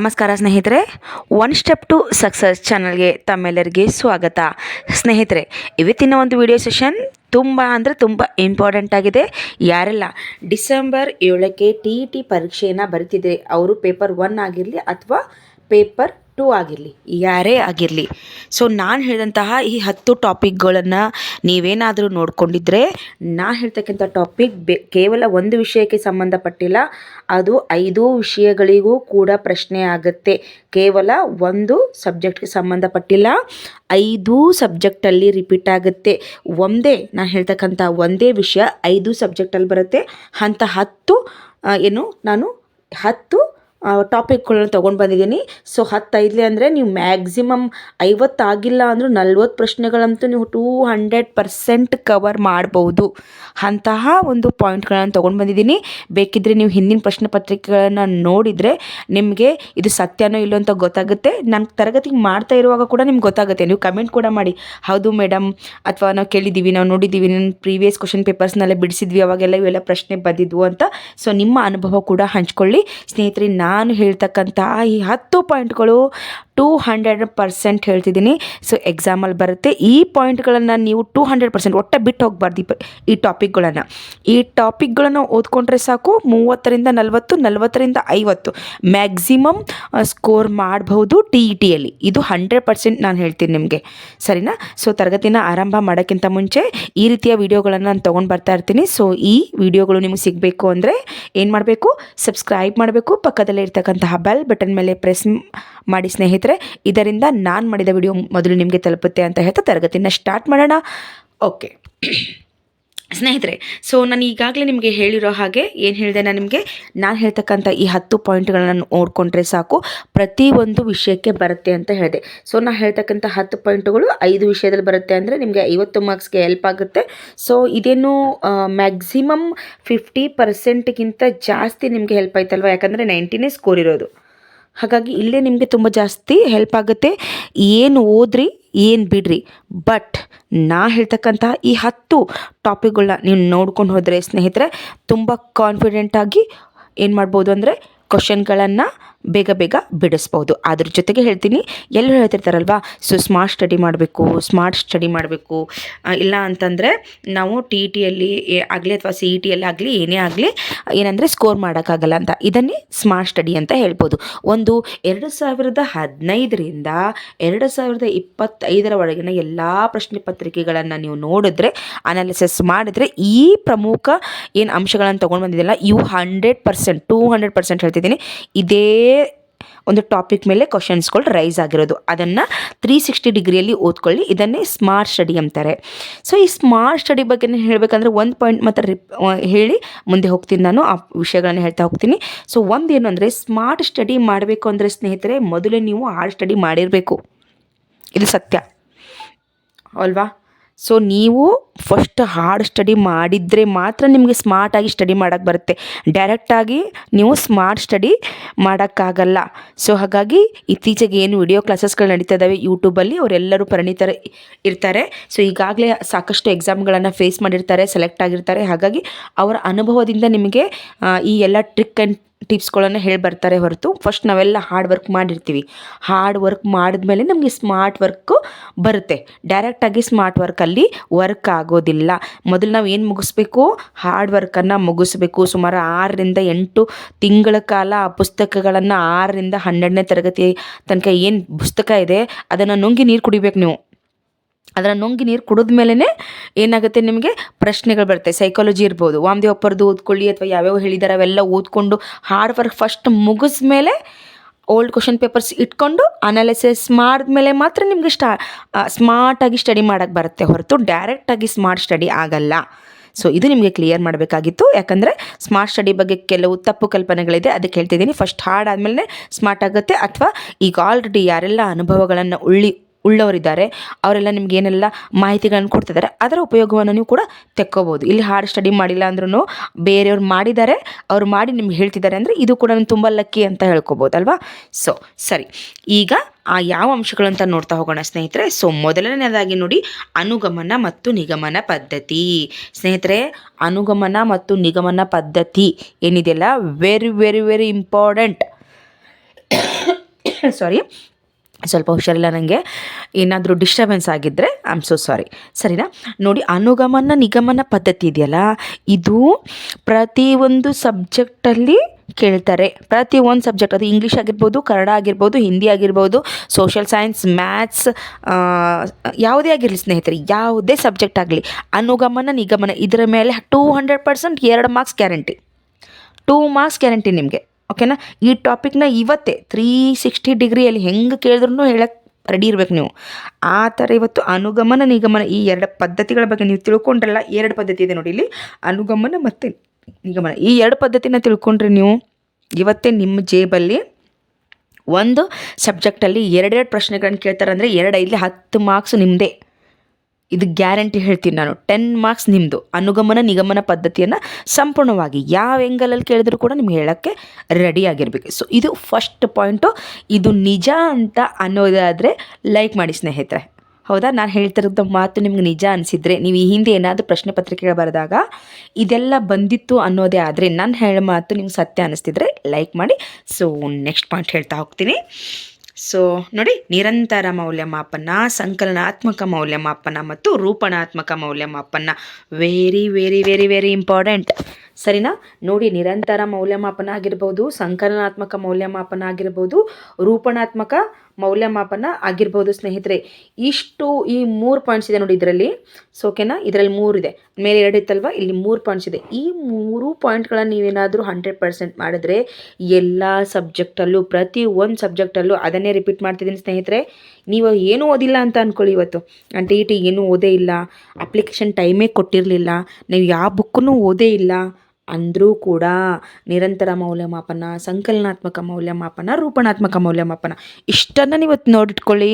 ನಮಸ್ಕಾರ ಸ್ನೇಹಿತರೆ one step to success ಚಾನಲ್ಗೆ ತಮ್ಮೆಲ್ಲರಿಗೆ ಸ್ವಾಗತ. ಸ್ನೇಹಿತರೆ, ಇವತ್ತಿನ ಒಂದು ವಿಡಿಯೋ ಸೆಷನ್ ತುಂಬ ಅಂದರೆ ತುಂಬ ಇಂಪಾರ್ಟೆಂಟ್ ಆಗಿದೆ. ಯಾರೆಲ್ಲ ಡಿಸೆಂಬರ್ ಏಳಕ್ಕೆ ಟಿ ಇ ಟಿ ಪರೀಕ್ಷೆಯನ್ನು ಬರಿತಿದ್ರೆ, ಅವರು ಪೇಪರ್ ಒನ್ ಆಗಿರಲಿ ಅಥವಾ ಪೇಪರ್ ಆಗಿರಲಿ ಯಾರೇ ಆಗಿರಲಿ. ಸೊ ನಾನು ಹೇಳಿದಂತಹ ಈ ಹತ್ತು ಟಾಪಿಕ್ಗಳನ್ನು ನೀವೇನಾದರೂ ನೋಡಿಕೊಂಡಿದ್ರೆ, ನಾನು ಹೇಳ್ತಕ್ಕಂಥ ಟಾಪಿಕ್ ಬೆ, ಕೇವಲ ಒಂದು ವಿಷಯಕ್ಕೆ ಸಂಬಂಧಪಟ್ಟಿಲ್ಲ, ಅದು ಐದು ವಿಷಯಗಳಿಗೂ ಕೂಡ ಪ್ರಶ್ನೆ ಆಗುತ್ತೆ. ಕೇವಲ ಒಂದು ಸಬ್ಜೆಕ್ಟ್ಗೆ ಸಂಬಂಧಪಟ್ಟಿಲ್ಲ, ಐದು ಸಬ್ಜೆಕ್ಟಲ್ಲಿ ರಿಪೀಟ್ ಆಗುತ್ತೆ. ಒಂದೇ, ನಾನು ಹೇಳ್ತಕ್ಕಂಥ ಒಂದೇ ವಿಷಯ ಐದು ಸಬ್ಜೆಕ್ಟಲ್ಲಿ ಬರುತ್ತೆ. ಅಂತ ಹತ್ತು ಏನು, ನಾನು ಹತ್ತು ಟಾಪಿಕ್ಗಳನ್ನ ತೊಗೊಂಡು ಬಂದಿದ್ದೀನಿ. ಸೊ ಹತ್ತೈದಲೇ ಅಂದರೆ ನೀವು ಮ್ಯಾಕ್ಸಿಮಮ್ ಐವತ್ತಾಗಿಲ್ಲ ಅಂದರೂ ನಲ್ವತ್ತು ಪ್ರಶ್ನೆಗಳಂತೂ ನೀವು ಟೂ ಹಂಡ್ರೆಡ್ ಪರ್ಸೆಂಟ್ ಕವರ್ ಮಾಡ್ಬೋದು. ಅಂತಹ ಒಂದು ಪಾಯಿಂಟ್ಗಳನ್ನು ತೊಗೊಂಡು ಬಂದಿದ್ದೀನಿ. ಬೇಕಿದ್ದರೆ ನೀವು ಹಿಂದಿನ ಪ್ರಶ್ನೆ ಪತ್ರಿಕೆಗಳನ್ನು ನೋಡಿದರೆ ನಿಮಗೆ ಇದು ಸತ್ಯನೋ ಇಲ್ಲೋ ಅಂತ ಗೊತ್ತಾಗುತ್ತೆ. ನಾನು ತರಗತಿಗೆ ಮಾಡ್ತಾ ಇರುವಾಗ ಕೂಡ ನಿಮ್ಗೆ ಗೊತ್ತಾಗುತ್ತೆ. ನೀವು ಕಮೆಂಟ್ ಕೂಡ ಮಾಡಿ. ಹೌದು ಮೇಡಮ್ ಅಥವಾ ನಾವು ಕೇಳಿದ್ದೀವಿ ನಾವು ನೋಡಿದ್ದೀವಿ ನನ್ನ ಪ್ರೀವಿಯಸ್ ಕ್ವಶನ್ ಪೇಪರ್ಸ್ನೆಲ್ಲ ಬಿಡಿಸಿದ್ವಿ, ಅವಾಗೆಲ್ಲ ಇವೆಲ್ಲ ಪ್ರಶ್ನೆ ಬಂದಿದ್ವು ಅಂತ. ಸೊ ನಿಮ್ಮ ಅನುಭವ ಕೂಡ ಹಂಚ್ಕೊಳ್ಳಿ. ಸ್ನೇಹಿತರೆ ನಾನು ಹೇಳ್ತಕ್ಕಂಥ ಈ ಹತ್ತು ಪಾಯಿಂಟ್ಗಳು ಟೂ ಹಂಡ್ರೆಡ್ ಪರ್ಸೆಂಟ್ ಹೇಳ್ತಿದ್ದೀನಿ. ಸೊ ಎಕ್ಸಾಮಲ್ಲಿ ಬರುತ್ತೆ. ಈ ಪಾಯಿಂಟ್ಗಳನ್ನು ನೀವು ಟೂ ಹಂಡ್ರೆಡ್ ಪರ್ಸೆಂಟ್ ಒಟ್ಟೆ ಬಿಟ್ಟು ಹೋಗ್ಬಾರ್ದು ಈ ಟಾಪಿಕ್ಗಳನ್ನು ಈ ಟಾಪಿಕ್ಗಳನ್ನು ಓದ್ಕೊಂಡ್ರೆ ಸಾಕು. ಮೂವತ್ತರಿಂದ ನಲವತ್ತು, ನಲವತ್ತರಿಂದ ಐವತ್ತು. ಮ್ಯಾಕ್ಸಿಮಮ್ ಸ್ಕೋರ್ ಮಾಡಬಹುದು ಟಿ ಇ ಟಿಯಲ್ಲಿ ಇದು ಹಂಡ್ರೆಡ್ ಪರ್ಸೆಂಟ್ ನಾನು ಹೇಳ್ತೀನಿ ನಿಮಗೆ. ಸರಿನಾ? ಸೊ ತರಗತಿನ ಆರಂಭ ಮಾಡೋಕ್ಕಿಂತ ಮುಂಚೆ ಈ ರೀತಿಯ ವಿಡಿಯೋಗಳನ್ನು ನಾನು ತೊಗೊಂಡು ಬರ್ತಾ ಇರ್ತೀನಿ. ಸೊ ಈ ವಿಡಿಯೋಗಳು ನಿಮಗೆ ಸಿಗಬೇಕು ಅಂದರೆ ಏನು ಮಾಡಬೇಕು? ಸಬ್ಸ್ಕ್ರೈಬ್ ಮಾಡಬೇಕು. ಪಕ್ಕದಲ್ಲೇ ಇರ್ತಕ್ಕಂತಹ ಬೆಲ್ ಬಟನ್ ಮೇಲೆ ಪ್ರೆಸ್ ಮಾಡಿ ಸ್ನೇಹಿತರೆ, ಇದರಿಂದ ನಾನು ಮಾಡಿದ ವಿಡಿಯೋ ಮೊದಲು ನಿಮಗೆ ತಲುಪುತ್ತೆ ಅಂತ ಹೇಳ್ತಾ ತರಗತಿನ ಸ್ಟಾರ್ಟ್ ಮಾಡೋಣ. ಓಕೆ ಸ್ನೇಹಿತರೆ ಸೊ ನಾನು ಈಗಾಗಲೇ ನಿಮಗೆ ಹೇಳಿರೋ ಹಾಗೆ ಏನು ಹೇಳಿದೆ ನಾನು ನಿಮಗೆ? ನಾನು ಹೇಳ್ತಕ್ಕಂಥ ಈ ಹತ್ತು ಪಾಯಿಂಟ್ಗಳನ್ನು ನೋಡಿಕೊಂಡ್ರೆ ಸಾಕು, ಪ್ರತಿ ಒಂದು ವಿಷಯಕ್ಕೆ ಬರುತ್ತೆ ಅಂತ ಹೇಳಿದೆ. ಸೊ ನಾನು ಹೇಳ್ತಕ್ಕಂಥ ಹತ್ತು ಪಾಯಿಂಟ್ಗಳು ಐದು ವಿಷಯದಲ್ಲಿ ಬರುತ್ತೆ ಅಂದರೆ ನಿಮಗೆ ಐವತ್ತು ಮಾರ್ಕ್ಸ್ಗೆ ಹೆಲ್ಪ್ ಆಗುತ್ತೆ. ಸೊ ಇದೇನು ಮ್ಯಾಕ್ಸಿಮಮ್ ಫಿಫ್ಟಿ ಪರ್ಸೆಂಟ್ಗಿಂತ ಜಾಸ್ತಿ ನಿಮಗೆ ಹೆಲ್ಪ್ ಆಯ್ತಲ್ವ? ಯಾಕಂದರೆ ನೈಂಟಿನೇ ಸ್ಕೋರ್ ಇರೋದು. ಹಾಗಾಗಿ ಇಲ್ಲೇ ನಿಮಗೆ ತುಂಬ ಜಾಸ್ತಿ ಹೆಲ್ಪ್ ಆಗುತ್ತೆ. ಏನು ಓದ್ರಿ, ಏನು ಬಿಡ್ರಿ. ಬಟ್ ನಾ ಹೇಳ್ತಕ್ಕಂತಹ ಈ ಹತ್ತು ಟಾಪಿಕ್ಗಳನ್ನ ನೀವು ನೋಡ್ಕೊಂಡು ಹೋದರೆ ಸ್ನೇಹಿತರೆ, ತುಂಬ ಕಾನ್ಫಿಡೆಂಟಾಗಿ ಏನು ಮಾಡ್ಬೋದು ಅಂದರೆ ಕ್ವಶನ್ಗಳನ್ನು ಬೇಗ ಬೇಗ ಬಿಡಿಸ್ಬೋದು. ಅದ್ರ ಜೊತೆಗೆ ಹೇಳ್ತೀನಿ, ಎಲ್ಲರೂ ಹೇಳ್ತಿರ್ತಾರಲ್ವಾ ಸೊ ಸ್ಮಾರ್ಟ್ ಸ್ಟಡಿ ಮಾಡಬೇಕು ಸ್ಮಾರ್ಟ್ ಸ್ಟಡಿ ಮಾಡಬೇಕು. ಇಲ್ಲ ಅಂತಂದರೆ ನಾವು ಟಿ ಇ ಟಿಯಲ್ಲಿ ಆಗಲಿ ಅಥವಾ ಸಿ ಇ ಟಿಯಲ್ಲಿ ಆಗಲಿ, ಏನೇ ಆಗಲಿ, ಏನಂದರೆ ಸ್ಕೋರ್ ಮಾಡೋಕ್ಕಾಗಲ್ಲ ಅಂತ. ಇದನ್ನೇ ಸ್ಮಾರ್ಟ್ ಸ್ಟಡಿ ಅಂತ ಹೇಳ್ಬೋದು. ಒಂದು ಎರಡು ಸಾವಿರದ ಹದಿನೈದರಿಂದ ಎರಡು ಸಾವಿರದ ಇಪ್ಪತ್ತೈದರ ಒಳಗಿನ ಎಲ್ಲ ಪ್ರಶ್ನೆ ಪತ್ರಿಕೆಗಳನ್ನು ನೀವು ನೋಡಿದ್ರೆ ಅನಾಲಿಸಿಸ್ ಮಾಡಿದ್ರೆ ಈ ಪ್ರಮುಖ ಏನು ಅಂಶಗಳನ್ನು ತೊಗೊಂಡು ಬಂದಿದ್ದೆಲ್ಲ ಇವು hundred percent two hundred percent ಹೇಳ್ತಿದ್ದೀನಿ. ಇದೇ ಒಂದು ಟಾಪಿಕ್ ಮೇಲೆ ಕ್ವಶನ್ಸ್ಗಳು ರೈಸ್ ಆಗಿರೋದು. ಅದನ್ನು ತ್ರೀ ಸಿಕ್ಸ್ಟಿ ಡಿಗ್ರಿಯಲ್ಲಿ ಓದ್ಕೊಳ್ಳಿ. ಇದನ್ನೇ ಸ್ಮಾರ್ಟ್ ಸ್ಟಡಿ ಅಂತಾರೆ. ಸೊ ಈ ಸ್ಮಾರ್ಟ್ ಸ್ಟಡಿ ಬಗ್ಗೆ ಹೇಳಬೇಕಂದ್ರೆ ಒಂದು ಪಾಯಿಂಟ್ ಮಾತ್ರ ರಿಪ್ ಹೇಳಿ. ಮುಂದೆ ಹೋಗ್ತೀನಿ ನಾನು. ಆ ವಿಷಯಗಳನ್ನು ಹೇಳ್ತಾ ಹೋಗ್ತೀನಿ. ಸೊ ಒಂದೇನು ಅಂದರೆ ಸ್ಮಾರ್ಟ್ ಸ್ಟಡಿ ಮಾಡಬೇಕು ಅಂದರೆ ಸ್ನೇಹಿತರೆ, ಮೊದಲೇ ನೀವು ಹಾರ್ಡ್ ಸ್ಟಡಿ ಮಾಡಿರಬೇಕು. ಇದು ಸತ್ಯ. ಅಲ್ವಾ? ಸೊ ನೀವು ಫಸ್ಟ್ ಹಾರ್ಡ್ ಸ್ಟಡಿ ಮಾಡಿದರೆ ಮಾತ್ರ ನಿಮಗೆ ಸ್ಮಾರ್ಟಾಗಿ ಸ್ಟಡಿ ಮಾಡೋಕ್ಕೆ ಬರುತ್ತೆ. ಡೈರೆಕ್ಟಾಗಿ ನೀವು ಸ್ಮಾರ್ಟ್ ಸ್ಟಡಿ ಮಾಡೋಕ್ಕಾಗಲ್ಲ. ಸೊ ಹಾಗಾಗಿ ಇತ್ತೀಚೆಗೆ ಏನು ವಿಡಿಯೋ ಕ್ಲಾಸಸ್ಗಳು ನಡೀತಾ ಇದ್ದಾವೆ ಯೂಟ್ಯೂಬಲ್ಲಿ ಅವರೆಲ್ಲರೂ ಪರಿಣಿತರ ಇರ್ತಾರೆ. ಸೊ ಈಗಾಗಲೇ ಸಾಕಷ್ಟು ಎಕ್ಸಾಮ್ಗಳನ್ನು ಫೇಸ್ ಮಾಡಿರ್ತಾರೆ ಸೆಲೆಕ್ಟ್ ಆಗಿರ್ತಾರೆ. ಹಾಗಾಗಿ ಅವರ ಅನುಭವದಿಂದ ನಿಮಗೆ ಈ ಎಲ್ಲ ಟ್ರಿಕ್ ಆ್ಯಂಡ್ ಟಿಪ್ಸ್ಗಳನ್ನು ಹೇಳಿ ಬರ್ತಾರೆ ಹೊರತು ಫಸ್ಟ್ ನಾವೆಲ್ಲ ಹಾರ್ಡ್ ವರ್ಕ್ ಮಾಡಿರ್ತೀವಿ. ಹಾರ್ಡ್ ವರ್ಕ್ ಮಾಡಿದ್ಮೇಲೆ ನಮಗೆ ಸ್ಮಾರ್ಟ್ ವರ್ಕು ಬರುತ್ತೆ. ಡೈರೆಕ್ಟಾಗಿ ಸ್ಮಾರ್ಟ್ ವರ್ಕಲ್ಲಿ ವರ್ಕ್ ಆಗೋದಿಲ್ಲ. ಮೊದಲು ನಾವು ಏನು ಮುಗಿಸ್ಬೇಕು? ಹಾರ್ಡ್ ವರ್ಕನ್ನು ಮುಗಿಸ್ಬೇಕು. ಸುಮಾರು ಆರರಿಂದ ಎಂಟು ತಿಂಗಳ ಕಾಲ ಆ ಪುಸ್ತಕಗಳನ್ನು ಆರರಿಂದ ಹನ್ನೆರಡನೇ ತರಗತಿ ತನಕ ಏನು ಪುಸ್ತಕ ಇದೆ, ಅದನ್ನು ನುಂಗಿ ನೀರು ಕುಡಿಬೇಕು ನೀವು. ಅದನ್ನು ನುಂಗಿ ನೀರು ಕುಡಿದ ಮೇಲೇ ಏನಾಗುತ್ತೆ ನಿಮಗೆ ಪ್ರಶ್ನೆಗಳು ಬರುತ್ತೆ. ಸೈಕಾಲಜಿ ಇರ್ಬೋದು. ವಾಮದೇವ್ ಒಪ್ಪರ್ದು ಓದ್ಕೊಳ್ಳಿ ಅಥವಾ ಯಾವ್ಯಾವ ಹೇಳಿದಾರೆ, ಅವೆಲ್ಲ ಓದ್ಕೊಂಡು ಹಾರ್ಡ್ ವರ್ಕ್ ಫಸ್ಟ್ ಮುಗಿಸ್ಮೇಲೆ ಓಲ್ಡ್ ಕ್ವಶನ್ ಪೇಪರ್ಸ್ ಇಟ್ಕೊಂಡು ಅನಾಲಿಸಿಸ್ ಮಾಡಿದ್ಮೇಲೆ ಮಾತ್ರ ನಿಮಗೆ ಸ್ಟಾ ಸ್ಮಾರ್ಟಾಗಿ ಸ್ಟಡಿ ಮಾಡೋಕ್ಕೆ ಬರುತ್ತೆ. ಹೊರತು ಡೈರೆಕ್ಟಾಗಿ ಸ್ಮಾರ್ಟ್ ಸ್ಟಡಿ ಆಗಲ್ಲ. ಸೊ ಇದು ನಿಮಗೆ ಕ್ಲಿಯರ್ ಮಾಡಬೇಕಾಗಿತ್ತು. ಯಾಕಂದರೆ ಸ್ಮಾರ್ಟ್ ಸ್ಟಡಿ ಬಗ್ಗೆ ಕೆಲವು ತಪ್ಪು ಕಲ್ಪನೆಗಳಿದೆ. ಅದಕ್ಕೆ ಹೇಳ್ತಿದ್ದೀನಿ. ಫಸ್ಟ್ ಹಾರ್ಡ್ ಆದಮೇಲೆ ಸ್ಮಾರ್ಟ್ ಆಗುತ್ತೆ. ಅಥವಾ ಈಗ ಆಲ್ರೆಡಿ ಯಾರೆಲ್ಲ ಅನುಭವಗಳನ್ನು ಉಳ್ಳಿ ಉಳ್ಳವರಿದ್ದಾರೆ. ಅವರೆಲ್ಲ ನಿಮ್ಗೆ ಏನೆಲ್ಲ ಮಾಹಿತಿಗಳನ್ನು ಕೊಡ್ತಿದ್ದಾರೆ ಅದರ ಉಪಯೋಗವನ್ನು ನೀವು ಕೂಡ ತೆಕ್ಕೋಬೋದು. ಇಲ್ಲಿ ಹಾರ್ಡ್ ಸ್ಟಡಿ ಮಾಡಿಲ್ಲ ಅಂದ್ರೂ ಬೇರೆಯವ್ರು ಮಾಡಿದ್ದಾರೆ, ಅವ್ರು ಮಾಡಿ ನಿಮ್ಗೆ ಹೇಳ್ತಿದ್ದಾರೆ ಅಂದರೆ ಇದು ಕೂಡ ತುಂಬ ಲಕ್ಕಿ ಅಂತ ಹೇಳ್ಕೊಬೋದು ಅಲ್ವಾ? ಸೊ ಸರಿ. ಈಗ ಆ ಯಾವ ಅಂಶಗಳಂತ ನೋಡ್ತಾ ಹೋಗೋಣ ಸ್ನೇಹಿತರೆ. ಸೊ ಮೊದಲನೇದಾಗಿ ನೋಡಿ, ಅನುಗಮನ ಮತ್ತು ನಿಗಮನ ಪದ್ಧತಿ. ಸ್ನೇಹಿತರೆ, ಅನುಗಮನ ಮತ್ತು ನಿಗಮನ ಪದ್ಧತಿ ಏನಿದೆಯಲ್ಲ? Very very very important sorry ಸ್ವಲ್ಪ ಹುಷಾರಿಲ್ಲ ನನಗೆ ಏನಾದರೂ ಡಿಸ್ಟರ್ಬೆನ್ಸ್ ಆಗಿದ್ದರೆ ಐ ಆಮ್ ಸೊ ಸಾರಿ ಸರಿನಾ? ನೋಡಿ, ಅನುಗಮನ ನಿಗಮನ ಪದ್ಧತಿ ಇದೆಯಲ್ಲ, ಇದು ಪ್ರತಿಯೊಂದು ಸಬ್ಜೆಕ್ಟಲ್ಲಿ ಕೇಳ್ತಾರೆ. ಪ್ರತಿ ಒಂದು ಸಬ್ಜೆಕ್ಟ್ ಅದು ಇಂಗ್ಲೀಷ್ ಆಗಿರ್ಬೋದು, ಕನ್ನಡ ಆಗಿರ್ಬೋದು ಹಿಂದಿ ಆಗಿರ್ಬೋದು ಸೋಷಿಯಲ್ ಸೈನ್ಸ್ ಮ್ಯಾಥ್ಸ್ ಯಾವುದೇ ಆಗಿರಲಿ ಸ್ನೇಹಿತರೆ, ಯಾವುದೇ ಸಬ್ಜೆಕ್ಟ್ ಆಗಲಿ, ಅನುಗಮನ, ನಿಗಮನ, ಇದರ ಮೇಲೆ ಟೂ ಹಂಡ್ರೆಡ್ ಪರ್ಸೆಂಟ್ ಎರಡು marks guarantee two marks guarantee ನಿಮಗೆ. ಓಕೆನಾ? ಈ ಟಾಪಿಕ್ನ ಇವತ್ತೇ ತ್ರೀ ಸಿಕ್ಸ್ಟಿ ಡಿಗ್ರಿಯಲ್ಲಿ ಹೆಂಗೆ ಕೇಳಿದ್ರು ಹೇಳಕ್ಕೆ ರೆಡಿ ಇರಬೇಕು ನೀವು. ಆ ಥರ ಇವತ್ತು ಅನುಗಮನ ನಿಗಮನ ಈ ಎರಡು ಪದ್ಧತಿಗಳ ಬಗ್ಗೆ ನೀವು ತಿಳ್ಕೊಂಡ್ರಲ್ಲ ಎರಡು ಪದ್ಧತಿ ಇದೆ ನೋಡಿ ಇಲ್ಲಿ. ಅನುಗಮನ ಮತ್ತು ನಿಗಮನ. ಈ ಎರಡು ಪದ್ಧತಿನ ತಿಳ್ಕೊಂಡ್ರೆ ನೀವು ಇವತ್ತೇ ನಿಮ್ಮ ಜೇಬಲ್ಲಿ ಒಂದು ಸಬ್ಜೆಕ್ಟಲ್ಲಿ ಎರಡೆರಡು ಪ್ರಶ್ನೆಗಳನ್ನು ಕೇಳ್ತಾರೆ ಅಂದರೆ ಎರಡು, ಐದಲಿ ಹತ್ತು ಮಾರ್ಕ್ಸ್ ನಿಮ್ಮದೇ ಇದು ಗ್ಯಾರಂಟಿ ಹೇಳ್ತೀನಿ ನಾನು. ಟೆನ್ ಮಾರ್ಕ್ಸ್ ನಿಮ್ಮದು ಅನುಗಮನ, ನಿಗಮನ ಪದ್ಧತಿಯನ್ನು ಸಂಪೂರ್ಣವಾಗಿ ಯಾವ ಎಂಗಲಲ್ಲಿ ಕೇಳಿದ್ರು ಕೂಡ ನಿಮ್ಗೆ ಹೇಳೋಕ್ಕೆ ರೆಡಿ ಆಗಿರಬೇಕು. ಸೊ ಇದು ಫಸ್ಟ್ ಪಾಯಿಂಟು ಇದು ನಿಜ ಅಂತ ಅನ್ನೋದಾದರೆ ಲೈಕ್ ಮಾಡಿ ಸ್ನೇಹಿತರೆ. ಹೌದಾ? ನಾನು ಹೇಳ್ತಿರೋದು ಮಾತು ನಿಮ್ಗೆ ನಿಜ ಅನಿಸಿದರೆ ನೀವು ಈ ಹಿಂದೆ ಏನಾದರೂ ಪ್ರಶ್ನೆ ಪತ್ರಿಕೆಗಳು ಬರೆದಾಗ ಇದೆಲ್ಲ ಬಂದಿತ್ತು ಅನ್ನೋದೇ ಆದರೆ ನಾನು ಹೇಳೋ ಮಾತು ನಿಮ್ಗೆ ಸತ್ಯ ಅನಿಸ್ತಿದ್ರೆ ಲೈಕ್ ಮಾಡಿ. ಸೊ ನೆಕ್ಸ್ಟ್ ಪಾಯಿಂಟ್ ಹೇಳ್ತಾ ಹೋಗ್ತೀನಿ. ಸೊ ನೋಡಿ, ನಿರಂತರ ಮೌಲ್ಯಮಾಪನ, ಸಂಕಲನಾತ್ಮಕ ಮೌಲ್ಯಮಾಪನ ಮತ್ತು ರೂಪಣಾತ್ಮಕ ಮೌಲ್ಯಮಾಪನ. Very very very very important ಸರಿನಾ? ನೋಡಿ, ನಿರಂತರ ಮೌಲ್ಯಮಾಪನ ಆಗಿರ್ಬೋದು, ಸಂಕಲನಾತ್ಮಕ ಮೌಲ್ಯಮಾಪನ ಆಗಿರ್ಬೋದು, ರೂಪಣಾತ್ಮಕ ಮೌಲ್ಯಮಾಪನ ಆಗಿರ್ಬೋದು ಸ್ನೇಹಿತರೆ. ಇಷ್ಟು ಈ ಮೂರು ಪಾಯಿಂಟ್ಸ್ ಇದೆ ನೋಡಿ ಇದರಲ್ಲಿ. ಸೊ ಓಕೆನಾ ಇದರಲ್ಲಿ ಮೂರು ಇದೆ. ಮೇಲೆ ಎರಡು ಇತ್ತಲ್ವ? ಇಲ್ಲಿ ಮೂರು ಪಾಯಿಂಟ್ಸ್ ಇದೆ. ಈ ಮೂರು ಪಾಯಿಂಟ್ಗಳನ್ನು ನೀವೇನಾದರೂ ಹಂಡ್ರೆಡ್ ಪರ್ಸೆಂಟ್ ಮಾಡಿದ್ರೆ ಎಲ್ಲ ಸಬ್ಜೆಕ್ಟಲ್ಲೂ ಪ್ರತಿ ಒಂದು ಸಬ್ಜೆಕ್ಟಲ್ಲೂ ಅದನ್ನೇ ರಿಪೀಟ್ ಮಾಡ್ತಿದ್ದೀನಿ ಸ್ನೇಹಿತರೆ. ನೀವು ಏನೂ ಓದಿಲ್ಲ ಅಂತ ಅಂದ್ಕೊಳ್ಳಿ ಇವತ್ತು. ಟಿ ಇ ಟಿ ಏನೂ ಓದೇ ಇಲ್ಲ ಅಪ್ಲಿಕೇಶನ್ ಟೈಮೇ ಕೊಟ್ಟಿರಲಿಲ್ಲ, ನೀವು ಯಾವ ಬುಕ್ಕನ್ನು ಓದೇ ಇಲ್ಲ ಅಂದರೂ ಕೂಡ ನಿರಂತರ ಮೌಲ್ಯಮಾಪನ, ಸಂಕಲನಾತ್ಮಕ ಮೌಲ್ಯಮಾಪನ ರೂಪಣಾತ್ಮಕ ಮೌಲ್ಯಮಾಪನ ಇಷ್ಟನ್ನು ನೀವು ನೋಡಿಟ್ಕೊಳ್ಳಿ.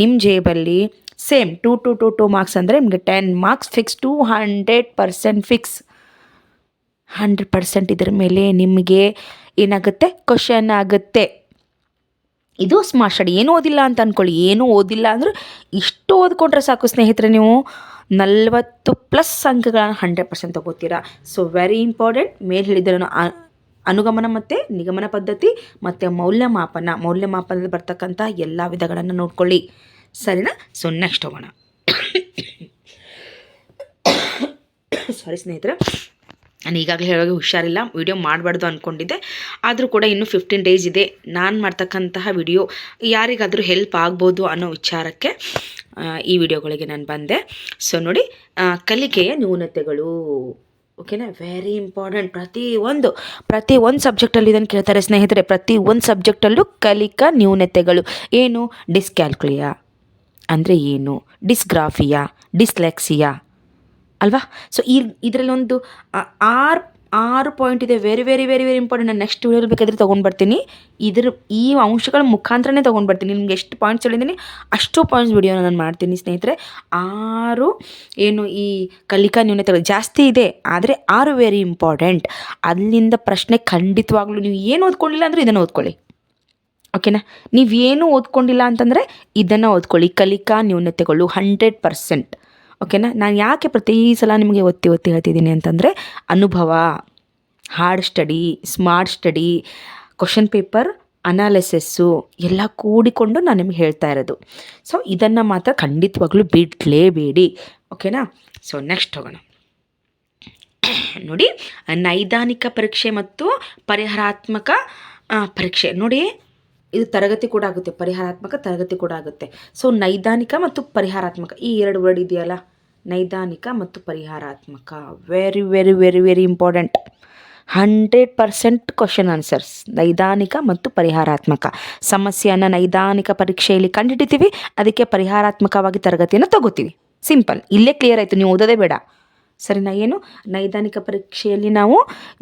ನಿಮ್ಮ ಜೇಬಲ್ಲಿ same two two two two marks ಅಂದರೆ ನಿಮಗೆ ten marks fix two hundred percent fix. Hundred percent ಇದ್ರ ಮೇಲೆ ನಿಮಗೆ ಏನಾಗುತ್ತೆ? ಕ್ವಶನ್ ಆಗುತ್ತೆ. ಇದು ಸ್ಮಾರ್ಟ್ ಸ್ಟಡಿ. ಏನೂ ಓದಿಲ್ಲ ಅಂತ ಅಂದ್ಕೊಳ್ಳಿ ಏನೂ ಓದಿಲ್ಲ ಅಂದ್ರೆ ಇಷ್ಟು ಓದ್ಕೊಂಡ್ರೆ ಸಾಕು ಸ್ನೇಹಿತರೆ ನೀವು. ನಲವತ್ತು ಪ್ಲಸ್ ಅಂಕಗಳನ್ನು ಹಂಡ್ರೆಡ್ ಪರ್ಸೆಂಟ್ ತಗೋತೀರಾ. ಸೊ ವೆರಿ ಇಂಪಾರ್ಟೆಂಟ್ ಮೇಲೆ ಹೇಳಿದ್ರೆ ಅನುಗಮನ ಮತ್ತು ನಿಗಮನ ಪದ್ಧತಿ ಮತ್ತು ಮೌಲ್ಯಮಾಪನ. ಮೌಲ್ಯಮಾಪನದಲ್ಲಿ ಬರ್ತಕ್ಕಂಥ ಎಲ್ಲ ವಿಧಗಳನ್ನು ನೋಡ್ಕೊಳ್ಳಿ. ಸರಿನಾ? ಸೊ ನೆಕ್ಸ್ಟ್ ಹೋಗೋಣ. ಸಾರಿ ಸ್ನೇಹಿತರೆ. ನಾನು ಈಗಾಗಲೇ ಹೇಳೋದು ಹುಷಾರಿಲ್ಲ ವಿಡಿಯೋ ಮಾಡಬಾರ್ದು ಅಂದ್ಕೊಂಡಿದ್ದೆ ಆದರೂ ಕೂಡ ಇನ್ನೂ ಫಿಫ್ಟೀನ್ ಡೇಸ್ ಇದೆ. ನಾನು ಮಾಡ್ತಕ್ಕಂತಹ ವಿಡಿಯೋ ಯಾರಿಗಾದರೂ ಹೆಲ್ಪ್ ಆಗ್ಬೋದು ಅನ್ನೋ ವಿಚಾರಕ್ಕೆ ಈ ವಿಡಿಯೋಗಳಿಗೆ ನಾನು ಬಂದೆ. ಸೊ ನೋಡಿ ಕಲಿಕೆಯ ನ್ಯೂನತೆಗಳು ಓಕೆನಾ ವೆರಿ ಇಂಪಾರ್ಟೆಂಟ್ ಪ್ರತಿ ಒಂದು ಪ್ರತಿ ಒಂದು ಸಬ್ಜೆಕ್ಟಲ್ಲಿ ಇದನ್ನು ಕೇಳ್ತಾರೆ ಸ್ನೇಹಿತರೆ. ಪ್ರತಿ ಒಂದು ಸಬ್ಜೆಕ್ಟಲ್ಲೂ ಕಲಿಕಾ ನ್ಯೂನತೆಗಳು. ಏನು? ಡಿಸ್ಕ್ಯಾಲ್ಕುಲಿಯಾ ಅಂದರೆ ಏನು? ಡಿಸ್ಗ್ರಾಫಿಯಾ ಡಿಸ್ಲೆಕ್ಸಿಯಾ ಅಲ್ವಾ? ಸೊ ಈ ಇದರಲ್ಲಿ ಒಂದು ಆರು ಆರು ಪಾಯಿಂಟ್ ಇದೆ very very very very important ನಾನು ನೆಕ್ಸ್ಟ್ ವೀಡಿಯೋ ಬೇಕಾದರೆ ತೊಗೊಂಡು ಬರ್ತೀನಿ. ಇದ್ರ, ಈ ಅಂಶಗಳ ಮುಖಾಂತರನೇ ತೊಗೊಂಡು ಬರ್ತೀನಿ. ನಿಮ್ಗೆ ಎಷ್ಟು ಪಾಯಿಂಟ್ಸ್ ಹೇಳಿದ್ದೀನಿ ಅಷ್ಟು ಪಾಯಿಂಟ್ಸ್ ವೀಡಿಯೋನ ನಾನು ಮಾಡ್ತೀನಿ, ಸ್ನೇಹಿತರೆ. ಆರು, ಏನು ಈ ಕಲಿಕಾ ನ್ಯೂನತೆಗಳು ಜಾಸ್ತಿ ಇದೆ, ಆದರೆ ಆರು ವೆರಿ ಇಂಪಾರ್ಟೆಂಟ್ ಅಲ್ಲಿಂದ ಪ್ರಶ್ನೆ ಖಂಡಿತವಾಗ್ಲೂ ನೀವು ಏನು ಓದ್ಕೊಳ್ಳಿಲ್ಲ ಅಂದರೆ ಇದನ್ನು ಓದ್ಕೊಳ್ಳಿ. ಓಕೆನಾ ನೀವೇನು ಓದ್ಕೊಂಡಿಲ್ಲ ಅಂತಂದರೆ ಇದನ್ನು ಓದ್ಕೊಳ್ಳಿ. ಕಲಿಕಾ ನ್ಯೂನತೆಗಳು ಹಂಡ್ರೆಡ್ ಪರ್ಸೆಂಟ್ ಓಕೆನಾ? ನಾನು ಯಾಕೆ ಪ್ರತಿ ಸಲ ನಿಮಗೆ ಒತ್ತಿ ಒತ್ತಿ ಹೇಳ್ತಿದ್ದೀನಿ ಅಂತಂದರೆ, ಅನುಭವ hard study smart study question paper analysis ಎಲ್ಲ ಕೂಡಿಕೊಂಡು ನಾನು ನಿಮ್ಗೆ ಹೇಳ್ತಾ ಇರೋದು. ಸೊ ಇದನ್ನು ಮಾತ್ರ ಖಂಡಿತವಾಗ್ಲೂ ಬಿಡಲೇಬೇಡಿ. ಓಕೆನಾ? ಸೊ ನೆಕ್ಸ್ಟ್ ಹೋಗೋಣ. ನೋಡಿ, ನೈದಾನಿಕ ಪರೀಕ್ಷೆ ಮತ್ತು ಪರಿಹಾರಾತ್ಮಕ ಪರೀಕ್ಷೆ. ನೋಡಿ ಇದು ತರಗತಿ ಕೂಡ ಆಗುತ್ತೆ, ಪರಿಹಾರಾತ್ಮಕ ತರಗತಿ ಕೂಡ ಆಗುತ್ತೆ. ಸೊ ನೈದಾನಿಕ ಮತ್ತು ಪರಿಹಾರಾತ್ಮಕ, ಈ ಎರಡು ವರ್ಡ್ ಇದೆಯಲ್ಲ? ನೈದಾನಿಕ ಮತ್ತು ಪರಿಹಾರಾತ್ಮಕ. Very very very very important hundred percent question answers ನೈದಾನಿಕ ಮತ್ತು ಪರಿಹಾರಾತ್ಮಕ. ಸಮಸ್ಯೆಯನ್ನು ನೈದಾನಿಕ ಪರೀಕ್ಷೆಯಲ್ಲಿ ಕಂಡುಹಿಡಿತೀವಿ, ಅದಕ್ಕೆ ಪರಿಹಾರಾತ್ಮಕವಾಗಿ ತರಗತಿಯನ್ನು ತಗೋತೀವಿ. ಸಿಂಪಲ್ ಇಲ್ಲೇ ಕ್ಲಿಯರ್ ಆಯಿತು, ನೀವು ಓದೋದೇ ಬೇಡ. ಸರಿನಾ ಏನು? ನೈದಾನಿಕ ಪರೀಕ್ಷೆಯಲ್ಲಿ ನಾವು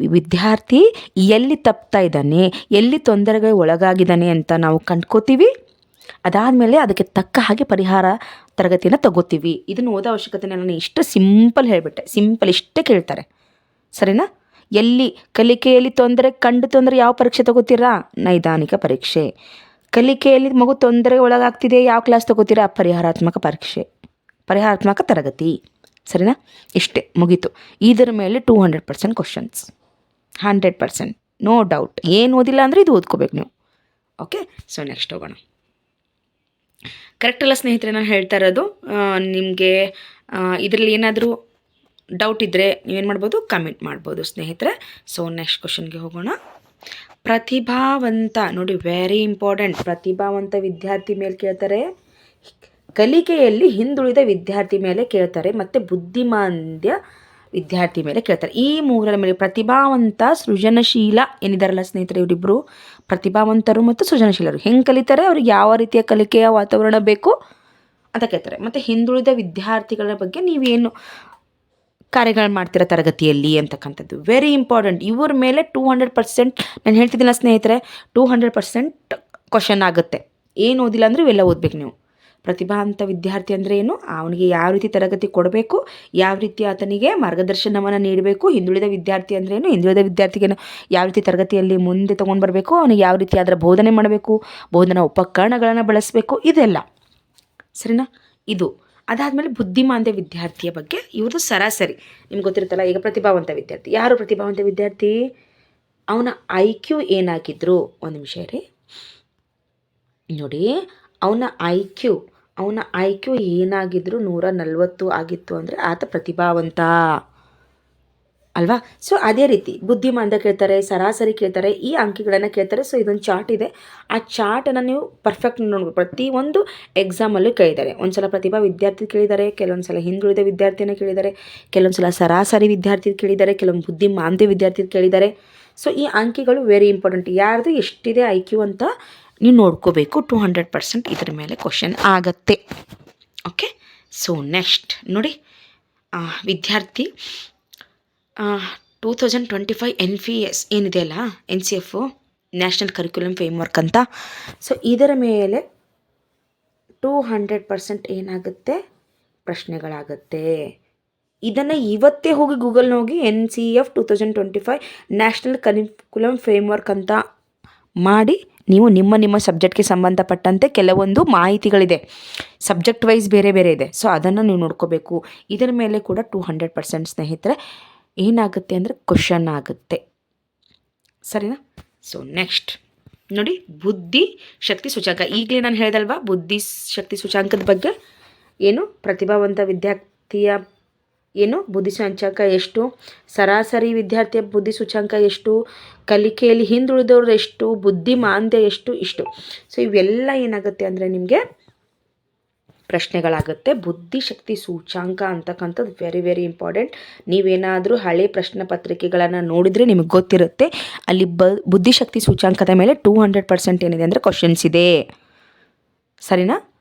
ವಿದ್ಯಾರ್ಥಿ ಎಲ್ಲಿ ತಪ್ತಾ ಇದ್ದಾನೆ, ಎಲ್ಲಿ ತೊಂದರೆಗೆ ಒಳಗಾಗಿದ್ದಾನೆ ಅಂತ ನಾವು ಕಂಡ್ಕೋತೀವಿ. ಅದಾದಮೇಲೆ ಅದಕ್ಕೆ ತಕ್ಕ ಹಾಗೆ ಪರಿಹಾರ ತರಗತಿಯನ್ನು ತಗೋತೀವಿ. ಇದನ್ನು ಓದೋ ಅವಶ್ಯಕತೆ ನಾನು ಇಷ್ಟು ಸಿಂಪಲ್ ಹೇಳಿಬಿಟ್ಟೆ. ಸಿಂಪಲ್ ಇಷ್ಟೇ ಕೇಳ್ತಾರೆ. ಸರಿನಾ? ಎಲ್ಲಿ ಕಲಿಕೆಯಲ್ಲಿ ತೊಂದರೆ, ಕಂಡು ತೊಂದರೆ ಯಾವ ಪರೀಕ್ಷೆ ತಗೋತೀರಾ? ನೈದಾನಿಕ ಪರೀಕ್ಷೆ. ಕಲಿಕೆಯಲ್ಲಿ ಮಗು ತೊಂದರೆ ಒಳಗಾಗ್ತಿದೆ, ಯಾವ ಕ್ಲಾಸ್ ತಗೋತೀರಾ? ಪರಿಹಾರಾತ್ಮಕ ಪರೀಕ್ಷೆ. ಪರಿಹಾರಾತ್ಮಕ ತರಗತಿ. ಸರಿನಾ? ಇಷ್ಟೇ, ಮುಗೀತು. ಇದರ ಮೇಲೆ two hundred percent questions hundred percent no doubt ಏನು ಓದಿಲ್ಲ ಅಂದರೆ ಇದು ಓದ್ಕೋಬೇಕು ನೀವು. ಓಕೆ ಸೊ ನೆಕ್ಸ್ಟ್ ಹೋಗೋಣ. ಕರೆಕ್ಟ್ ಅಲ್ಲ ಸ್ನೇಹಿತರೆ, ನಾನು ಹೇಳ್ತಾ ಇರೋದು ನಿಮಗೆ ಇದರಲ್ಲಿ ಏನಾದರೂ ಡೌಟ್ ಇದ್ದರೆ ನೀವೇನು ಮಾಡ್ಬೋದು? ಕಮೆಂಟ್ ಮಾಡ್ಬೋದು ಸ್ನೇಹಿತರೆ. ಸೊ ನೆಕ್ಸ್ಟ್ ಕ್ವಶನ್ಗೆ ಹೋಗೋಣ. ಪ್ರತಿಭಾವಂತ, ನೋಡಿ ವೆರಿ ಇಂಪಾರ್ಟೆಂಟ್ ಪ್ರತಿಭಾವಂತ ವಿದ್ಯಾರ್ಥಿ ಮೇಲೆ ಕೇಳ್ತಾರೆ. ಕಲಿಕೆಯಲ್ಲಿ ಹಿಂದುಳಿದ ವಿದ್ಯಾರ್ಥಿ ಮೇಲೆ ಕೇಳ್ತಾರೆ ಮತ್ತು ಬುದ್ಧಿಮಾಂದ್ಯ ವಿದ್ಯಾರ್ಥಿ ಮೇಲೆ ಕೇಳ್ತಾರೆ. ಈ ಮೂರರ ಮೇಲೆ ಪ್ರತಿಭಾವಂತ ಸೃಜನಶೀಲ ಏನಿದಾರಲ್ಲ ಸ್ನೇಹಿತರೆ ಇವರಿಬ್ಬರು ಪ್ರತಿಭಾವಂತರು ಮತ್ತು ಸೃಜನಶೀಲರು. ಹೆಂಗೆ ಕಲಿತಾರೆ? ಅವ್ರಿಗೆ ಯಾವ ರೀತಿಯ ಕಲಿಕೆಯ ವಾತಾವರಣ ಬೇಕು ಅಂತ ಕೇಳ್ತಾರೆ. ಮತ್ತು ಹಿಂದುಳಿದ ವಿದ್ಯಾರ್ಥಿಗಳ ಬಗ್ಗೆ ನೀವೇನು ಕಾರ್ಯಗಳು ಮಾಡ್ತೀರ ತರಗತಿಯಲ್ಲಿ ಅಂತಕ್ಕಂಥದ್ದು? ವೆರಿ ಇಂಪಾರ್ಟೆಂಟ್ ಇವ್ರ ಮೇಲೆ ಟೂ ಹಂಡ್ರೆಡ್ ಪರ್ಸೆಂಟ್ ನಾನು ಹೇಳ್ತಿದ್ದೀನ ಸ್ನೇಹಿತರೆ ಟೂ ಹಂಡ್ರೆಡ್ ಪರ್ಸೆಂಟ್ ಕ್ವಶನ್ ಆಗುತ್ತೆ. ಏನು ಓದಿಲ್ಲ ಅಂದರೆ ಇವೆಲ್ಲ ಓದ್ಬೇಕು ನೀವು. ಪ್ರತಿಭಾ ಅಂತ ವಿದ್ಯಾರ್ಥಿ ಅಂದರೆ ಏನು? ಅವನಿಗೆ ಯಾವ ರೀತಿ ತರಗತಿ ಕೊಡಬೇಕು, ಯಾವ ರೀತಿ ಆತನಿಗೆ ಮಾರ್ಗದರ್ಶನವನ್ನು ನೀಡಬೇಕು, ಹಿಂದುಳಿದ ವಿದ್ಯಾರ್ಥಿ ಅಂದರೆ ಏನು? ಹಿಂದುಳಿದ ವಿದ್ಯಾರ್ಥಿಗೆ ಯಾವ ರೀತಿ ತರಗತಿಯಲ್ಲಿ ಮುಂದೆ ತೊಗೊಂಡು ಬರಬೇಕು, ಅವನಿಗೆ ಯಾವ ರೀತಿ ಅದರ ಬೋಧನೆ ಮಾಡಬೇಕು, ಬೋಧನಾ ಉಪಕರಣಗಳನ್ನು ಬಳಸಬೇಕು, ಇದೆಲ್ಲ. ಸರಿನಾ? ಇದು. ಅದಾದಮೇಲೆ ಬುದ್ಧಿಮಾಂದ್ಯ ವಿದ್ಯಾರ್ಥಿಯ ಬಗ್ಗೆ ಇವರು ಸರಾಸರಿ. ನಿಮ್ಗೆ ಗೊತ್ತಿರುತ್ತಲ್ಲ, ಈಗ ಪ್ರತಿಭಾವಂತ ವಿದ್ಯಾರ್ಥಿ. ಯಾರು ಪ್ರತಿಭಾವಂತ ವಿದ್ಯಾರ್ಥಿ? ಅವನ ಐ ಕ್ಯೂ ಏನಾಗಿದ್ರು? ಒಂದು ನಿಮಿಷ ರೀ ನೋಡಿ, ಅವನ ಐ ಕ್ಯೂ ಅವನ ಐ ಕ್ಯೂ ಏನಾಗಿದ್ರು ನೂರ ನಲ್ವತ್ತು ಆಗಿತ್ತು ಅಂದರೆ ಆತ ಪ್ರತಿಭಾವಂತ. ಅಲ್ವಾ? ಸೊ ಅದೇ ರೀತಿ ಬುದ್ಧಿಮಾಂದ ಕೇಳ್ತಾರೆ, ಸರಾಸರಿ ಕೇಳ್ತಾರೆ, ಈ ಅಂಕಿಗಳನ್ನು ಕೇಳ್ತಾರೆ. ಸೊ ಇದೊಂದು ಚಾರ್ಟ್ ಇದೆ. ಆ ಚಾರ್ಟನ್ನು ನೀವು ಪರ್ಫೆಕ್ಟ್ ನೋಡ್ಬೋದು. ಪ್ರತಿಯೊಂದು ಎಕ್ಸಾಮಲ್ಲೂ ಕೇಳಿದ್ದಾರೆ. ಒಂದು ಸಲ ಪ್ರತಿಭಾ ವಿದ್ಯಾರ್ಥಿ ಕೇಳಿದ್ದಾರೆ ಕೆಲವೊಂದು ಸಲ ಹಿಂದುಳಿದ ವಿದ್ಯಾರ್ಥಿನ ಕೇಳಿದ್ದಾರೆ ಕೆಲವೊಂದು ಸಲ ಸರಾಸರಿ ವಿದ್ಯಾರ್ಥಿ ಕೇಳಿದ್ದಾರೆ, ಕೆಲವೊಂದು ಬುದ್ಧಿಮಾಂದ್ಯ ವಿದ್ಯಾರ್ಥಿ ಕೇಳಿದ್ದಾರೆ. ಸೊ ಈ ಅಂಕಿಗಳು ವೆರಿ ಇಂಪಾರ್ಟೆಂಟ್ ಯಾರ್ದು ಎಷ್ಟಿದೆ ಐ ಕ್ಯೂ ಅಂತ ನೀವು ನೋಡ್ಕೋಬೇಕು ಟು ಹಂಡ್ರೆಡ್ ಪರ್ಸೆಂಟ್ ಇದ್ರ ಮೇಲೆ ಕ್ವಶನ್ ಆಗತ್ತೆ. ಓಕೆ ಸೊ ನೆಕ್ಸ್ಟ್ ನೋಡಿ ವಿದ್ಯಾರ್ಥಿ two thousand twenty five N P S ಏನಿದೆಯಲ್ಲ N C F national curriculum framework ಅಂತ. ಸೊ ಇದರ ಮೇಲೆ ಟೂ ಹಂಡ್ರೆಡ್ ಪರ್ಸೆಂಟ್ ಏನಾಗುತ್ತೆ? ಪ್ರಶ್ನೆಗಳಾಗುತ್ತೆ. ಇದನ್ನು ಇವತ್ತೇ ಹೋಗಿ ಗೂಗಲ್ನ ಹೋಗಿ N C F two thousand twenty five national curriculum framework ಅಂತ ಮಾಡಿ ನೀವು ನಿಮ್ಮ ನಿಮ್ಮ ಸಬ್ಜೆಕ್ಟ್ಗೆ ಸಂಬಂಧಪಟ್ಟಂತೆ ಕೆಲವೊಂದು ಮಾಹಿತಿಗಳಿದೆ. ಸಬ್ಜೆಕ್ಟ್ ವೈಸ್ ಬೇರೆ ಬೇರೆ ಇದೆ. ಸೊ ಅದನ್ನು ನೀವು ನೋಡ್ಕೋಬೇಕು. ಇದರ ಮೇಲೆ ಕೂಡ ಟೂ ಹಂಡ್ರೆಡ್ ಪರ್ಸೆಂಟ್ ಸ್ನೇಹಿತರೆ, ಏನಾಗುತ್ತೆ ಅಂದರೆ ಕ್ವಶನ್ ಆಗುತ್ತೆ. ಸರಿನಾ? ಸೊ ನೆಕ್ಸ್ಟ್ ನೋಡಿ, ಬುದ್ಧಿ ಶಕ್ತಿ ಸೂಚಾಂಕ. ಈಗಲೇ ನಾನು ಹೇಳಿದಲ್ವಾ, ಬುದ್ಧಿ ಶಕ್ತಿ ಸೂಚಾಂಕದ ಬಗ್ಗೆ ಏನು ಪ್ರತಿಭಾವಂತ ವಿದ್ಯಾರ್ಥಿಯ ಏನು? ಬುದ್ಧಿ ಸೂಚ್ಯಾಂಕ ಎಷ್ಟು? ಸರಾಸರಿ ವಿದ್ಯಾರ್ಥಿಯ ಬುದ್ಧಿ ಸೂಚಾಂಕ ಎಷ್ಟು? ಕಲಿಕೆಯಲ್ಲಿ ಹಿಂದುಳಿದವ್ರು ಎಷ್ಟು? ಬುದ್ಧಿಮಾಂದ್ಯ ಎಷ್ಟು? ಇಷ್ಟು. ಸೊ ಇವೆಲ್ಲ ಏನಾಗುತ್ತೆ ಅಂದರೆ ನಿಮಗೆ ಪ್ರಶ್ನೆಗಳಾಗುತ್ತೆ. ಬುದ್ಧಿಶಕ್ತಿ ಸೂಚ್ಯಾಂಕ ಅಂತಕ್ಕಂಥದ್ದು ವೆರಿ ವೆರಿ ಇಂಪಾರ್ಟೆಂಟ್ ನೀವೇನಾದರೂ ಹಳೆ ಪ್ರಶ್ನೆ ಪತ್ರಿಕೆಗಳನ್ನು ನೋಡಿದರೆ ನಿಮಗೆ ಗೊತ್ತಿರುತ್ತೆ. ಅಲ್ಲಿ ಬ, ಬುದ್ಧಿಶಕ್ತಿ ಸೂಚ್ಯಾಂಕದ ಮೇಲೆ ಟೂ ಹಂಡ್ರೆಡ್ ಪರ್ಸೆಂಟ್ ಏನಿದೆ ಅಂದರೆ ಕ್ವಶನ್ಸ್ ಇದೆ. ಸರಿನಾ?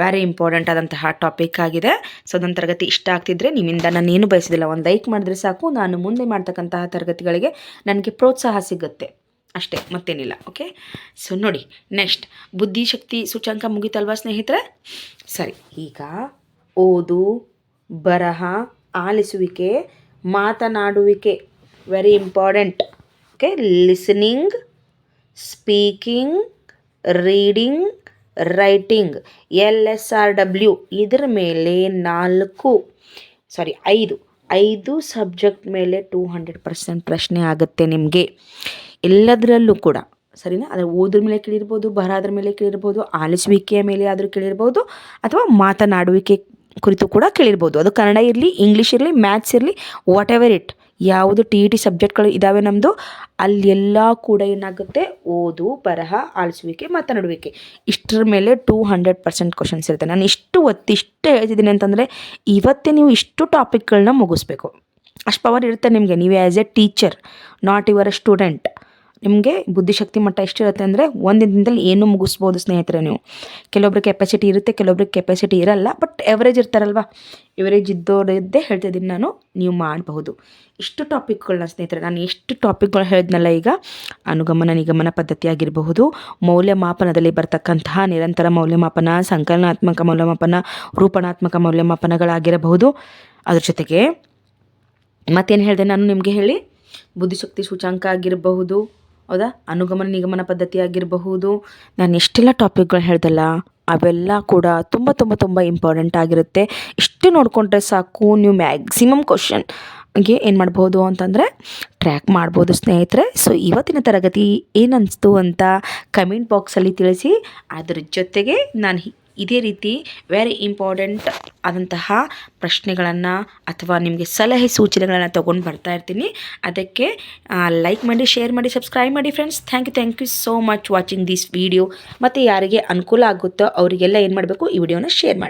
ವೆರಿ ಇಂಪಾರ್ಟೆಂಟ್ ಆದಂತಹ ಟಾಪಿಕ್ ಆಗಿದೆ. ಸೊ ನನ್ನ ತರಗತಿ ಇಷ್ಟ ಆಗ್ತಿದ್ರೆ ನಿಮ್ಮಿಂದ ನಾನು ಏನು ಬಯಸೋದಿಲ್ಲ, ಒಂದು ಲೈಕ್ ಮಾಡಿದ್ರೆ ಸಾಕು. ನಾನು ಮುಂದೆ ಮಾಡ್ತಕ್ಕಂತಹ ತರಗತಿಗಳಿಗೆ ನನಗೆ ಪ್ರೋತ್ಸಾಹ ಸಿಗುತ್ತೆ. ಅಷ್ಟೇ, ಮತ್ತೇನಿಲ್ಲ ಓಕೆ ಸೊ ನೋಡಿ ನೆಕ್ಸ್ಟ್ ಬುದ್ಧಿಶಕ್ತಿ ಸೂಚಾಂಕ ಮುಗಿತಲ್ವಾ ಸ್ನೇಹಿತರೆ? ಸರಿ, ಈಗ ಓದು, ಬರಹ, ಆಲಿಸುವಿಕೆ, ಮಾತನಾಡುವಿಕೆ. Very important okay listening speaking reading writing, L S R W ಇದರ ಮೇಲೆ ನಾಲ್ಕು ಸಾರಿ ಐದು ಐದು ಸಬ್ಜೆಕ್ಟ್ ಮೇಲೆ ಟೂ ಹಂಡ್ರೆಡ್ ಪರ್ಸೆಂಟ್ ಪ್ರಶ್ನೆ ಆಗುತ್ತೆ ನಿಮಗೆ. ಎಲ್ಲದರಲ್ಲೂ ಕೂಡ, ಸರಿನಾ? ಅದರ ಓದ್ರ ಮೇಲೆ ಕೇಳಿರ್ಬೋದು ಬರಹದ್ರ ಮೇಲೆ ಕೇಳಿರ್ಬೋದು, ಆಲಿಸುವಿಕೆಯ ಮೇಲೆ ಆದರೂ ಕೇಳಿರ್ಬೋದು, ಅಥವಾ ಮಾತನಾಡುವಿಕೆ ಕುರಿತು ಕೂಡ ಕೇಳಿರ್ಬೋದು. ಅದು ಕನ್ನಡ ಇರಲಿ ಇಂಗ್ಲೀಷ್ ಇರಲಿ ಮ್ಯಾಥ್ಸ್ ಇರಲಿ ವಾಟ್ ಎವರ್ ಇಟ್ ಯಾವುದು ಟಿ ಇ ಟಿ ಸಬ್ಜೆಕ್ಟ್ಗಳು ಇದ್ದಾವೆ ನಮ್ಮದು ಅಲ್ಲೆಲ್ಲ ಕೂಡ ಏನಾಗುತ್ತೆ? ಓದು, ಬರಹ, ಆಲಿಸುವಿಕೆ, ಮಾತನಾಡುವಿಕೆ. ಇಷ್ಟರ ಮೇಲೆ ಟೂ ಹಂಡ್ರೆಡ್ ಪರ್ಸೆಂಟ್ ಕ್ವಶನ್ಸ್ ಇರುತ್ತೆ. ನಾನು ಇಷ್ಟು ಒತ್ತಿ ಇಷ್ಟು ಹೇಳ್ತಿದ್ದೀನಿ ಅಂತಂದರೆ, ಇವತ್ತೇ ನೀವು ಇಷ್ಟು ಟಾಪಿಕ್ಗಳನ್ನ ಮುಗಿಸ್ಬೇಕು. ಅಷ್ಟು ಪವರ್ ಇರುತ್ತೆ ನಿಮಗೆ. ನೀವು as a teacher not your a student ನಿಮಗೆ ಬುದ್ಧಿಶಕ್ತಿ ಮಟ್ಟ ಎಷ್ಟಿರುತ್ತೆ ಅಂದರೆ ಒಂದು ದಿನದಲ್ಲಿ ಏನು ಮುಗಿಸ್ಬೋದು ಸ್ನೇಹಿತರೆ ನೀವು. ಕೆಲವೊಬ್ರಿಗೆ ಕೆಪಾಸಿಟಿ ಇರುತ್ತೆ, ಕೆಲವೊಬ್ರಿಗೆ ಕೆಪಾಸಿಟಿ ಇರಲ್ಲ ಬಟ್ ಎವರೇಜ್ ಇರ್ತಾರಲ್ವ? ಎವರೇಜ್ ಇದ್ದೋರದ್ದೇ ಹೇಳ್ತಿದ್ದೀನಿ ನಾನು, ನೀವು ಮಾಡಬಹುದು. ಇಷ್ಟು ಟಾಪಿಕ್ಗಳನ್ನ ಸ್ನೇಹಿತರೆ, ನಾನು ಎಷ್ಟು ಟಾಪಿಕ್ಗಳು ಹೇಳಿದ್ನಲ್ಲ ಈಗ, ಅನುಗಮನ ನಿಗಮನ ಪದ್ಧತಿ ಆಗಿರಬಹುದು, ಮೌಲ್ಯಮಾಪನದಲ್ಲಿ ಬರ್ತಕ್ಕಂತಹ ನಿರಂತರ ಮೌಲ್ಯಮಾಪನ, ಸಂಕಲನಾತ್ಮಕ ಮೌಲ್ಯಮಾಪನ, ರೂಪಣಾತ್ಮಕ ಮೌಲ್ಯಮಾಪನಗಳಾಗಿರಬಹುದು. ಅದ್ರ ಜೊತೆಗೆ ಮತ್ತೇನು ಹೇಳಿದೆ ನಾನು ನಿಮಗೆ ಹೇಳಿ? ಬುದ್ಧಿಶಕ್ತಿ ಸೂಚಾಂಕ ಆಗಿರಬಹುದು ಹೌದಾ? ಅನುಗಮನ ನಿಗಮನ ಪದ್ಧತಿ ಆಗಿರಬಹುದು ನಾನು ಎಷ್ಟೆಲ್ಲ ಟಾಪಿಕ್ಗಳು ಹೇಳ್ದಲ್ಲ, ಅವೆಲ್ಲ ಕೂಡ ತುಂಬ ತುಂಬ ತುಂಬ ಇಂಪಾರ್ಟೆಂಟ್ ಆಗಿರುತ್ತೆ. ಇಷ್ಟು ನೋಡಿಕೊಂಡ್ರೆ ಸಾಕು, ನೀವು ಮ್ಯಾಕ್ಸಿಮಮ್ ಕ್ವಶನ್ಗೆ ಏನು ಮಾಡ್ಬೋದು ಅಂತಂದರೆ ಟ್ರ್ಯಾಕ್ ಮಾಡ್ಬೋದು ಸ್ನೇಹಿತರೆ. ಸೊ ಇವತ್ತಿನ ತರಗತಿ ಏನನ್ನಿಸ್ತು ಅಂತ ಕಮೆಂಟ್ ಬಾಕ್ಸಲ್ಲಿ ತಿಳಿಸಿ, ಅದ್ರ ಜೊತೆಗೆ ನಾನು ಇದೇ ರೀತಿ ವೆರಿ ಇಂಪಾರ್ಟೆಂಟ್ ಆದಂತಹ ಪ್ರಶ್ನೆಗಳನ್ನು ಅಥವಾ ನಿಮಗೆ ಸಲಹೆ ಸೂಚನೆಗಳನ್ನು ತೊಗೊಂಡು ಬರ್ತಾ ಇರ್ತೀನಿ. ಅದಕ್ಕೆ ಲೈಕ್ ಮಾಡಿ ಶೇರ್ ಮಾಡಿ ಸಬ್ಸ್ಕ್ರೈಬ್ ಮಾಡಿ friends thank you thank you so much watching this video ಮತ್ತು ಯಾರಿಗೆ ಅನುಕೂಲ ಆಗುತ್ತೋ ಅವರಿಗೆಲ್ಲ ಏನು ಮಾಡಬೇಕು ಈ ವಿಡಿಯೋನ ಶೇರ್ ಮಾಡಬೇಕು.